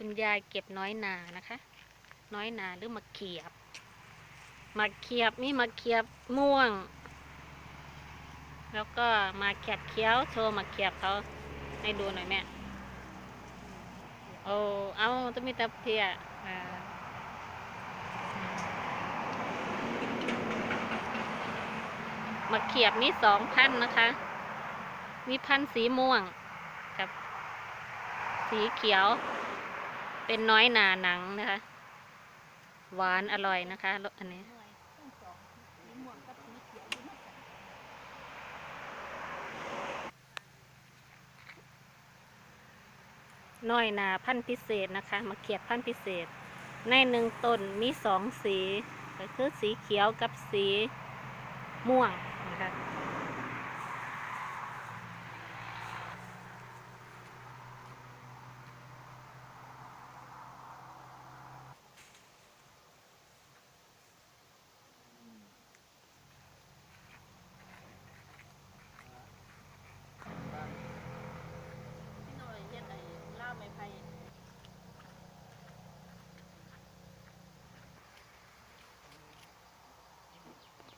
คุณยายเก็บน้อยนานะคะ น้อยนาหรือมะเขียบมะเขียบมีมะเขียบม่วง แล้วก็มาเขียบเขียวโชว์มะเขียบเขาให้ดูหน่อยแม่โอ้เอาต้องมีแตะเพียมะเขียบมีสองพันนะคะ มีพันสีม่วงกับสีเขียว เป็นน้อยหนาหนังนะคะ หวานอร่อยนะคะรสอันนี้น้อยนาพันธุ์พิเศษนะคะมะเขียบพันธุ์พิเศษ ในหนึ่งต้นมีสองสี ก็คือสีเขียวกับสีม่วง